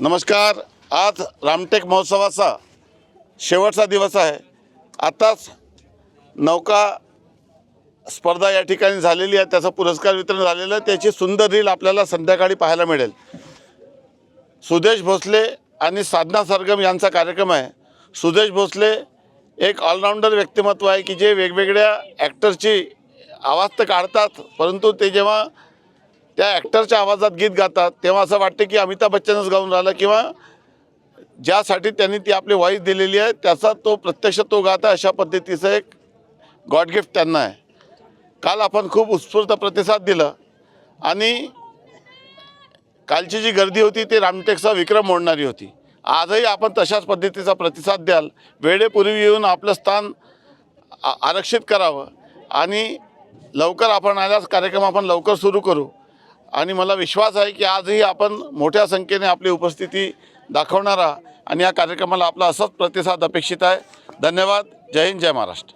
नमस्कार आज रामटेक महोत्सवाचा शेवटचा दिवस आहे. आताच नौका स्पर्धा या ठिकाणी झालेली आहे. त्याचं पुरस्कार वितरण झालेलं आहे. त्याची सुंदर रील आपल्याला संध्याकाळी पाहायला मिळेल. सुदेश भोसले आणि साधना सरगम यांचा कार्यक्रम आहे. सुदेश भोसले एक ऑलराऊंडर व्यक्तिमत्व आहे की जे वेगवेगळ्या ॲक्टरची आवाज तर काढतात परंतु ते जेव्हा त्या ॲक्टरच्या आवाजात गीत गातात. तेव्हा असं वाटतं की अमिताभ बच्चनच गाऊन राहिला किंवा ज्यासाठी त्यांनी ती आपली व्हॉईस दिलेली आहे त्याचा तो प्रत्यक्ष तो गाता अशा पद्धतीचं एक गॉड गिफ्ट त्यांना आहे. काल आपण खूप उत्स्फूर्त प्रतिसाद दिला. आणि कालची जी गर्दी होती ती रामटेकचा विक्रम मोडणारी होती. आजही आपण तशाच पद्धतीचा प्रतिसाद द्याल. वेळेपूर्वी येऊन आपलं स्थान आ- आरक्षित करावं. आणि लवकर आपण आल्यास कार्यक्रम आपण लवकर सुरू करू. आणि मला विश्वास आहे की आजही आपण मोठ्या संख्येने आपली उपस्थिती दाखवणारा आणि या कार्यक्रमाला आपला असाच प्रतिसाद अपेक्षित आहे. धन्यवाद. जय हिंद जय महाराष्ट्र.